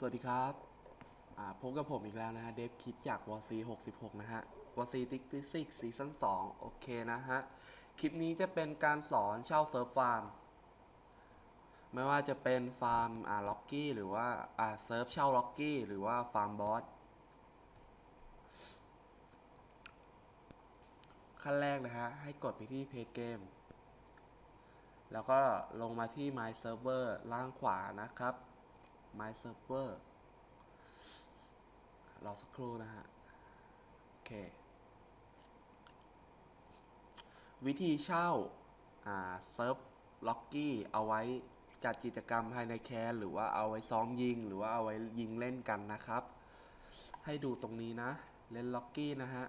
สวัสดีครับพบกับผมอีกแล้วนะฮะ เดฟคิดจากวอซี66นะฮะวอซีติ๊กติ๊กซิกซีซั่น2โอเคนะฮะ คลิปนี้จะเป็นการสอนเช่าเซิร์ฟฟาร์ม ไม่ว่าจะเป็นฟาร์มอ่าล็อกกี้หรือว่าอ่าเซิร์ฟเช่าล็อกกี้หรือว่าฟาร์มบอสขั้นแรกนะฮะ ให้กดไปที่เพจเกมแล้วก็ลงมาที่ My Server ล่างขวานะครับ My Server รอสักครู่นะฮะ โอเค วิธีเช่า อ่า เซิร์ฟล็อกกี้ เอาไว้จัดกิจกรรมภายในแคนหรือว่าเอาไว้ซ้อมยิง หรือว่าเอาไว้ยิงเล่นกันนะครับ ให้ดูตรงนี้นะ เล่นล็อกกี้นะฮะ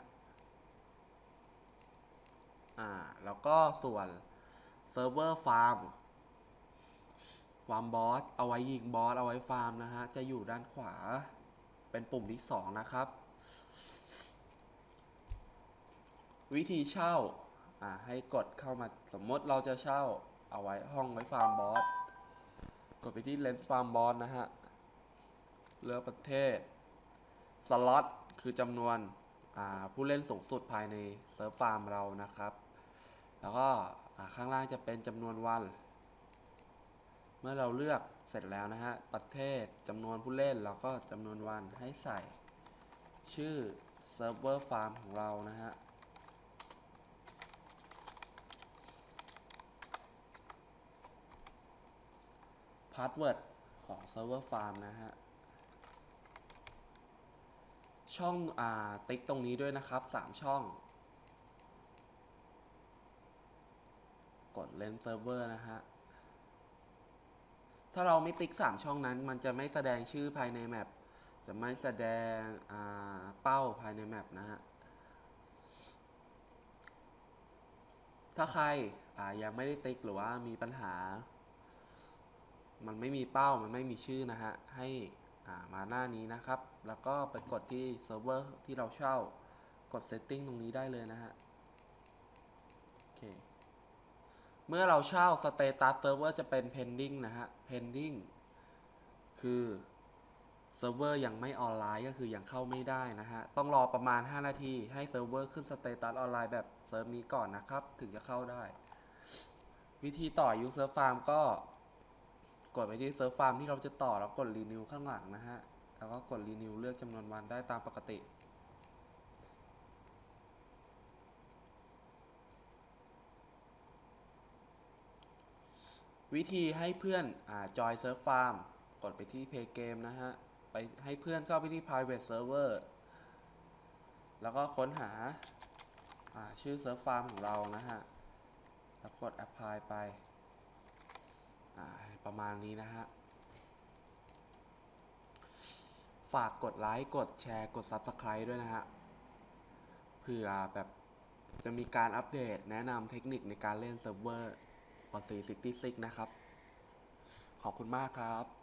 อ่า แล้วก็ส่วนเซิร์ฟเวอร์ฟาร์ม ฟามบอสเอาไว้ยิงบอสเอาไว้ฟาร์มนะฮะ จะอยู่ด้านขวา เป็นปุ่มที่สองนะครับ วิธีเช่าอ่าให้กดเข้ามาสมมติเราจะเช่าเอาไว้ห้องไว้ฟาร์มบอสกดไปที่เลนส์ฟาร์มบอสนะฮะ เลือกประเทศ สล็อตคือจำนวนอ่าผู้เล่นสูงสุดภายในเซิร์ฟฟาร์มเรานะครับ แล้วก็อ่าข้างล่างจะเป็นจำนวนวัน เมื่อเราเลือกเสร็จแล้วนะฮะ ประเทศจำนวนผู้เล่นแล้วก็จำนวนวันให้ใส่ ชื่อเซิร์ฟเวอร์ฟาร์มของเรานะฮะ พาสเวิร์ดของเซิร์ฟเวอร์ฟาร์มนะฮะ ช่องอ่าติ๊กตรงนี้ด้วยนะครับ 3 ช่อง กดเล่นเซิร์ฟเวอร์นะฮะ ถ้าเราไม่ติ๊ก 3 ช่องนั้น มันจะไม่แสดงชื่อภายในแมปจะไม่แสดงเป้าภายในแมปนะฮะ ถ้าใครยังไม่ได้ติ๊กหรือว่ามีปัญหา มันไม่มีเป้ามันไม่มีชื่อนะฮะ ให้ามาหน้านี้นะครับ แล้วก็ไปกดที่เซิร์ฟเวอร์ที่เราเช่ากด Setting ตรงนี้ได้เลยนะฮะ โอเค เมื่อเราเช่า Status Server จะเป็น Pending นะฮะ Pending คือเซิร์ฟเวอร์ยังไม่ออนไลน์ก็คือยังเข้าไม่ได้นะฮะ ต้องรอประมาณ 5 นาที ให้เซิร์ฟเวอร์ขึ้นสเตตัสออนไลน์แบบเซิร์ฟนี้ก่อนนะครับ ถึงจะเข้าได้ วิธีต่อ User Farm ก็ กดไปที่เซิร์ฟฟาร์มที่เราจะต่อแล้วกด Renew ข้างหลังนะฮะ แล้วก็กด Renew เลือกจำนวนวันได้ตามปกติ วิธีให้เพื่อนอ่าจอยเซิร์ฟฟาร์มกดไปที่ Play Game นะฮะ ไปให้เพื่อนเข้าไปที่ private server แล้วก็ค้นหาาชื่อเซิร์ฟฟาร์มของเรานะฮะ แล้วกด apply ไป ประมาณนี้นะฮะ ฝากกดไลค์ กดแชร์ กด Subscribe ด้วยนะฮะ เผื่อแบบจะมีการอัปเดตแนะนำเทคนิคในการเล่นเซิร์ฟเวอร์ วันซีซิกตี้ซิกนะครับ ขอบคุณมากครับ